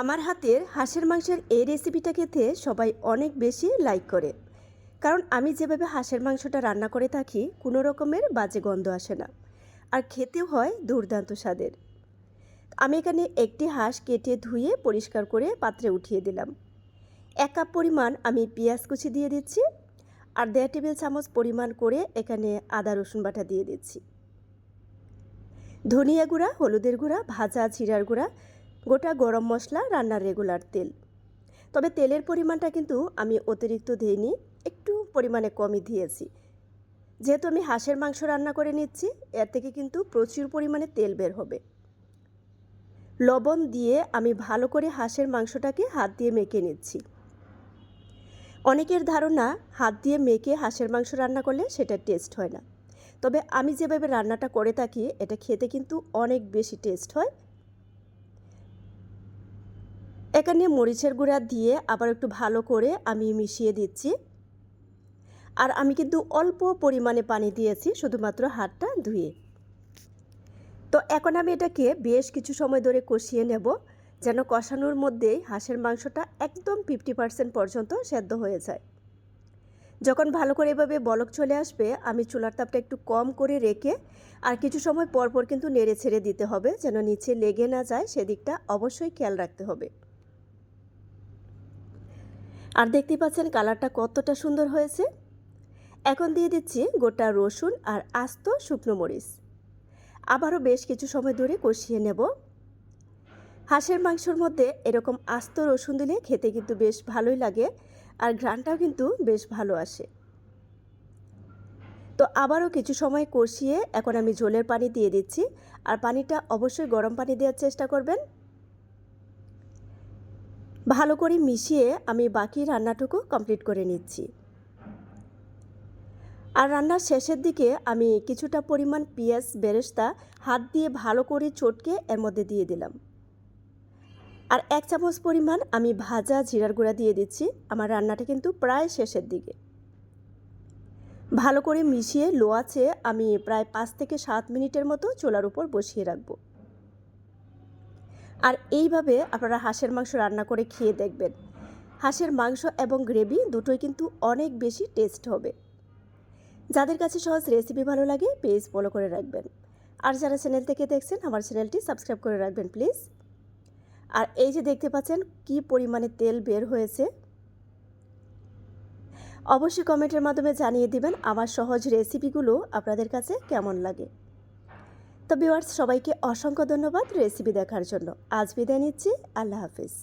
আমার হাতের হাঁসের মাংসের এই রেসিপিটা খেতে সবাই অনেক বেশি লাইক করে। কারণ আমি যেভাবে হাঁসের মাংসটা রান্না করে থাকি, কোনো রকমের বাজে গন্ধ আসে না। আর খেতেও হয় দুর্দান্ত স্বাদের। আমি এখানে একটি হাঁস কেটে ধুয়ে পরিষ্কার করে পাত্রে উঠিয়ে দিলাম। এক কাপ পরিমাণ আমি পেঁয়াজ কুচি দিয়ে দিচ্ছি আর দেড় টেবিল চামচ পরিমাণ করে এখানে আদা রসুন বাটা দিয়ে দিচ্ছি। ধনিয়া গুঁড়া, হলুদের গুঁড়া, ভাজা জিরার গুঁড়া গোটা গরম মশলা রান্নার রেগুলার তেল। তবে তেলের পরিমাণটা কিন্তু আমি অতিরিক্ত দিইনি, একটু পরিমাণে কমই দিয়েছি। যেহেতু আমি হাঁসের মাংস রান্না করে নিচ্ছি, এর থেকে কিন্তু প্রচুর পরিমাণে তেল বের হবে। লবণ দিয়ে আমি ভালো করে হাঁসের মাংসটাকে হাত দিয়ে মেখে নিচ্ছি। অনেকের ধারণা, হাত দিয়ে মেখে হাঁসের মাংস রান্না করলে সেটা টেস্ট হয় না। তবে আমি যেভাবে রান্নাটা করে থাকি, এটা খেতে কিন্তু অনেক বেশি টেস্ট হয় এখানে মরিচের গুঁড়া দিয়ে আবার একটু ভালো করে আমি মিশিয়ে দিচ্ছি। আর আমি কিন্তু অল্প পরিমাণে পানি দিয়েছি, শুধুমাত্র হাতটা ধুয়ে। তো এখন আমি এটাকে বেশ কিছু সময় ধরে কষিয়ে নেব, যেন কষানোর মধ্যেই হাঁসের মাংসটা একদম ফিফটি পার্সেন্ট পর্যন্ত সেদ্ধ হয়ে যায়। যখন ভালো করে এভাবে বলক চলে আসবে, আমি চুলার তাপটা একটু কম করে রেখে আর কিছু সময় পর পর কিন্তু নেড়ে ছেড়ে দিতে হবে, যেন নিচে লেগে না যায়, সেদিকটা অবশ্যই খেয়াল রাখতে হবে। আর দেখতে পাচ্ছেন কালারটা কতটা সুন্দর হয়েছে। এখন দিয়ে দিচ্ছি গোটা রসুন আর আস্ত শুকনো মরিচ। আবারও বেশ কিছু সময় ধরে কষিয়ে নেব। হাঁসের মাংসর মধ্যে এরকম আস্ত রসুন দিলে খেতে কিন্তু বেশ ভালোই লাগে আর ঘ্রানটাও কিন্তু বেশ ভালো আসে। তো আবারও কিছু সময় কষিয়ে এখন আমি ঝোলের পানি দিয়ে দিচ্ছি আর পানিটা অবশ্যই গরম পানি দেওয়ার চেষ্টা করবেন। ভালো করে মিশিয়ে আমি বাকি রান্নাটুকু কমপ্লিট করে নিচ্ছি। আর রান্নার শেষের দিকে আমি কিছুটা পরিমাণ পেঁয়াজ, বেরেস্তা হাত দিয়ে ভালো করে চটকে এর মধ্যে দিয়ে দিলাম। আর এক চামচ পরিমাণ আমি ভাজা জিরার গুঁড়া দিয়ে দিচ্ছি, আমার রান্নাটা কিন্তু প্রায় শেষের দিকে। ভালো করে মিশিয়ে লো আছে আমি প্রায় পাঁচ থেকে সাত মিনিটের মতো চোলার উপর বসিয়ে রাখব। আর এইভাবে আপনারা হাঁসের মাংস রান্না করে খেয়ে দেখবেন। হাঁসের মাংস এবং গ্রেভি দুটোই কিন্তু অনেক বেশি টেস্ট হবে। যাদের কাছে সহজ রেসিপি ভালো লাগে পেজ ফলো করে রাখবেন। আর যারা চ্যানেল থেকে দেখছেন, আমার চ্যানেলটি সাবস্ক্রাইব করে রাখবেন প্লিজ আর এই যে দেখতে পাচ্ছেন, কি পরিমাণে তেল বের হয়েছে। অবশ্যই কমেন্টের মাধ্যমে জানিয়ে দিবেন, আমার সহজ রেসিপিগুলো আপনাদের কাছে কেমন লাগে। তো ভিউয়ার্স সবাইকে অসংখ্য ধন্যবাদ রেসিপি দেখার জন্য। আজ বিদায় নিচ্ছি। আল্লাহ হাফিজ।